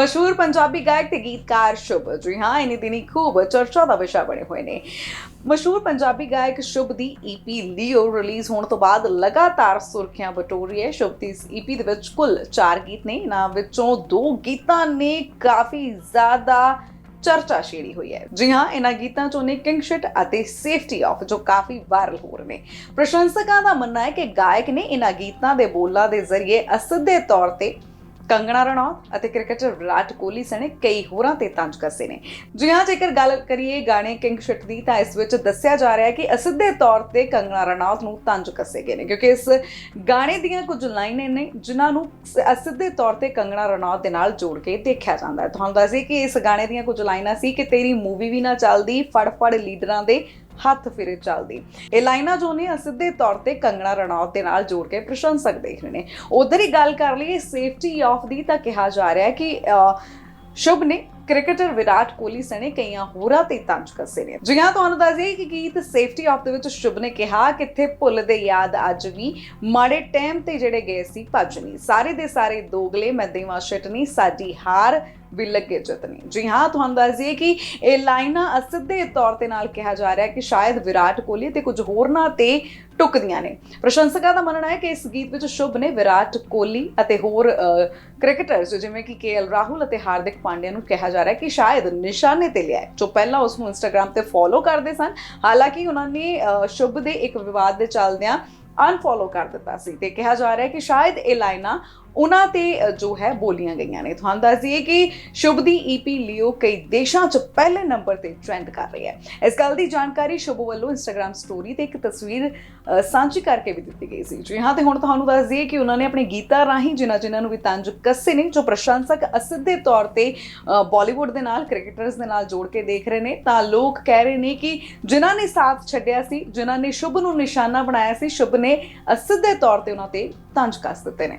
ਮਸ਼ਹੂਰ ਪੰਜਾਬੀ ਗਾਇਕ ਤੇ ਗੀਤਕਾਰ ਸ਼ੁਭ ਜੀ ਹਾਂ ਇਨੀ ਦਿਨੀ ਖੂਬ ਚਰਚਾ ਦਾ ਵਿਸ਼ਾ ਬਣੇ ਹੋਏ ਨੇ ਮਸ਼ਹੂਰ ਪੰਜਾਬੀ ਗਾਇਕ ਸ਼ੁਭ ਦੀ ਈਪੀ ਲਿਓ ਰਿਲੀਜ਼ ਹੋਣ ਤੋਂ ਬਾਅਦ ਲਗਾਤਾਰ ਸੁਰਖੀਆਂ ਬਟੋਰੀ ਹੈ ਸ਼ੁਭ ਦੀ ਇਸ ਈਪੀ ਦੇ ਵਿੱਚ ਕੁੱਲ 4 ਗੀਤ ਨੇ ਇਹਨਾਂ ਵਿੱਚੋਂ ਦੋ ਗੀਤਾਂ ਨੇ ਕਾਫੀ ਜ਼ਿਆਦਾ ਚਰਚਾ ਛੇੜੀ ਹੋਈ ਹੈ ਜੀ ਹਾਂ ਇਹਨਾਂ ਗੀਤਾਂ ਚੋਂ ਨੇ ਕਿੰਗ ਅਤੇ ਸੇਫਟੀ ਆਫ ਜੋ ਕਾਫੀ ਵਾਇਰਲ ਹੋ ਰਹੇ ਨੇ ਪ੍ਰਸ਼ੰਸਕਾਂ ਦਾ ਮੰਨਣਾ ਹੈ ਕਿ ਗਾਇਕ ਨੇ ਇਹਨਾਂ ਗੀਤਾਂ ਦੇ ਬੋਲਾਂ ਦੇ ਜ਼ਰੀਏ ਅਸਿੱਧੇ ਤੌਰ ਤੇ ਕੰਗਣਾ ਰਣੌਤ ਅਤੇ ਕ੍ਰਿਕਟਰ ਵਿਰਾਟ ਕੋਹਲੀ ਸਣੇ ਕਈ ਹੋਰਾਂ ਤੇ ਤੰਜ ਕੱਸੇ ਨੇ। ਜੀ ਹਾਂ, ਜੇਕਰ ਗੱਲ ਕਰੀਏ ਗਾਣੇ ਕਿੰਗ ਸ਼ਿਟ ਦੀ ਤਾਂ ਇਸ ਵਿੱਚ ਦੱਸਿਆ ਜਾ ਰਿਹਾ ਹੈ ਕਿ ਅਸਿੱਧੇ ਤੌਰ ਤੇ ਕੰਗਣਾ ਰਣੌਤ ਨੂੰ ਤੰਜ ਕੱਸੇ ਗਏ ਨੇ, ਕਿਉਂਕਿ ਇਸ ਗਾਣੇ ਦੀਆਂ ਕੁਝ ਲਾਈਨਾਂ ਨੇ ਜਿਨ੍ਹਾਂ ਨੂੰ ਅਸਿੱਧੇ ਤੌਰ ਤੇ ਕੰਗਣਾ ਰਣੌਤ ਦੇ ਨਾਲ ਜੋੜ ਕੇ ਦੇਖਿਆ ਜਾਂਦਾ ਹੈ। ਤੁਹਾਨੂੰ ਦੱਸਦੇ ਕਿ ਇਸ ਗਾਣੇ ਦੀਆਂ ਕੁਝ ਲਾਈਨਾਂ ਸੀ ਕਿ ਤੇਰੀ ਮੂਵੀ ਵੀ ਨਾ ਚੱਲਦੀ ਫੜ ਫੜ ਲੀਡਰਾਂ ਦੇ ਹੱਥ ਫਿਰੇ ਚੱਲਦੀ। ਇਹ ਲਾਈਨਾਂ ਜੋ ਨੇ ਸਿੱਧੇ ਤੌਰ ਤੇ ਕੰਗਣਾ ਰਣੌਤ ਦੇ ਨਾਲ ਜੋੜ ਕੇ ਪ੍ਰਸ਼ੰਸਕ ਦੇਖ ਰਹੇ ਨੇ। ਉਧਰ ਹੀ ਗੱਲ ਕਰ ਲਈਏ ਸੇਫਟੀ ਆਫ ਦੀ ਤਾਂ ਕਿਹਾ ਜਾ ਰਿਹਾ ਹੈ ਕਿ ਅਹ, ਸ਼ੁਭ ਨੇ ਕ੍ਰਿਕਟਰ ਵਿਰਾਟ ਕੋਹਲੀ ਸਣੇ ਕਈਆਂ ਹੋਰਾਂ ਤੇ ਤੰਜ ਕੱਸੇ ਨੇ। ਜੀ ਤੁਹਾਨੂੰ ਦੱਸ ਦਈਏ ਕਿ ਗੀਤ ਸੇਫਟੀ ਆਫ ਦੇ ਵਿੱਚ ਸ਼ੁਭ ਨੇ ਕਿਹਾ ਕਿੱਥੇ ਭੁੱਲਦੇ ਯਾਦ ਅੱਜ ਵੀ ਮਾੜੇ ਟਾਈਮ ਤੇ ਜਿਹੜੇ ਗਏ ਸੀ ਭੱਜ ਨਹੀਂ। ਸਾਰੇ ਦੇ ਸਾਰੇ ਦੋਗਲੇ, ਮੈਂ ਦੇਵਾਂ ਸ਼ਟਨੀ ਸਾਡੀ ਹਾਰ ਵੀ ਲੱਗੇ ਜਤਨੀ। ਜੀ ਹਾਂ, ਤੁਹਾਨੂੰ ਦੱਸ ਦਈਏ ਕਿ ਇਹ ਲਾਈਨਾਂ ਅਸਿੱਧੇ ਤੌਰ ਤੇ ਨਾਲ ਕਿਹਾ ਜਾ ਰਿਹਾ ਕਿ ਸ਼ਾਇਦ ਵਿਰਾਟ ਕੋਹਲੀ ਤੇ ਕੁਝ ਹੋਰਨਾਂ ਤੇ ਟੁਕਦੀਆਂ ਨੇ। ਪ੍ਰਸ਼ੰਸਕਾਂ ਦਾ ਮੰਨਣਾ ਹੈ ਕਿ ਇਸ ਗੀਤ ਵਿੱਚ ਸ਼ੁਭ ਨੇ ਵਿਰਾਟ ਕੋਹਲੀ ਅਤੇ ਹੋਰ ਕ੍ਰਿਕਟਰਸ ਜਿਵੇਂ ਕਿ ਕੇਐਲ ਰਾਹੁਲ ਅਤੇ ਹਾਰਦਿਕ ਪਾਂਡਿਆ ਨੂੰ ਕਿਹਾ ਜਾ ਰਿਹਾ ਹੈ ਕਿ ਸ਼ਾਇਦ ਨਿਸ਼ਾਨੇ ਤੇ ਲਿਆ ਜੋ ਪਹਿਲਾਂ ਉਸ ਨੂੰ ਇੰਸਟਾਗ੍ਰam ਤੇ ਫੋਲੋ ਕਰਦੇ ਸਨ ਹਾਲਾਂਕਿ ਉਹਨਾਂ ਨੇ ਅਹ, ਸ਼ੁਭ ਦੇ ਇੱਕ ਵਿਵਾਦ ਦੇ ਚੱਲਦਿਆਂ ਅਨਫੋਲੋ ਕਰ ਦਿੱਤਾ ਸੀ ਤੇ ਕਿਹਾ ਜਾ ਰਿਹਾ ਹੈ ਕਿ ਸ਼ਾਇਦ ਇਹ ਲਾਈਨਾਂ ਉਹਨਾਂ ਤੇ ਜੋ ਹੈ ਬੋਲੀਆਂ ਗਈਆਂ ਨੇ। ਤੁਹਾਨੂੰ ਦੱਸ ਦਈਏ ਕਿ ਸ਼ੁਭ ਦੀ ਈਪੀ ਲਿਓ ਕਈ ਦੇਸ਼ਾਂ 'ਚ ਪਹਿਲੇ ਨੰਬਰ ਤੇ ਟ੍ਰੈਂਡ ਕਰ ਰਹੀ ਹੈ। ਇਸ ਗੱਲ ਦੀ ਜਾਣਕਾਰੀ ਸ਼ੁਭ ਵੱਲੋਂ ਇੰਸਟਾਗ੍ਰam ਸਟੋਰੀ ਤੇ ਇੱਕ ਤਸਵੀਰ ਸਾਂਝੀ ਕਰਕੇ ਵੀ ਦਿੱਤੀ ਗਈ ਸੀ। ਜੀ ਹਾਂ, ਤੇ ਹੁਣ ਤੁਹਾਨੂੰ ਦੱਸ ਦਈਏ ਕਿ ਉਹਨਾਂ ਨੇ ਆਪਣੇ ਗੀਤਾਂ ਰਾਹੀਂ ਜਿਨ੍ਹਾਂ ਜਿਨ੍ਹਾਂ ਨੂੰ ਵੀ ਤੰਜ ਕੱਸੇ ਨੇ, ਜੋ ਪ੍ਰਸ਼ੰਸਕ ਅਸਿੱਧੇ ਤੌਰ ਤੇ ਬਾਲੀਵੁੱਡ ਦੇ ਨਾਲ ਕ੍ਰਿਕਟਰਸ ਦੇ ਨਾਲ ਜੋੜ ਕੇ ਦੇਖ ਰਹੇ ਨੇ, ਤਾਂ ਲੋਕ ਕਹਿ ਰਹੇ ਨੇ ਕਿ ਜਿਨ੍ਹਾਂ ਨੇ ਸਾਥ ਛੱਡਿਆ ਸੀ, ਜਿਨ੍ਹਾਂ ਨੇ ਸ਼ੁਭ ਨੂੰ ਨਿਸ਼ਾਨਾ ਬਣਾਇਆ ਸੀ, ਸ਼ੁਭ ਨੇ ਅਸਿੱਧੇ ਤੌਰ ਤੇ ਉਹਨਾਂ ਤੇ ਤੰਜ ਕੱਸ ਦਿੱਤੇ ਨੇ।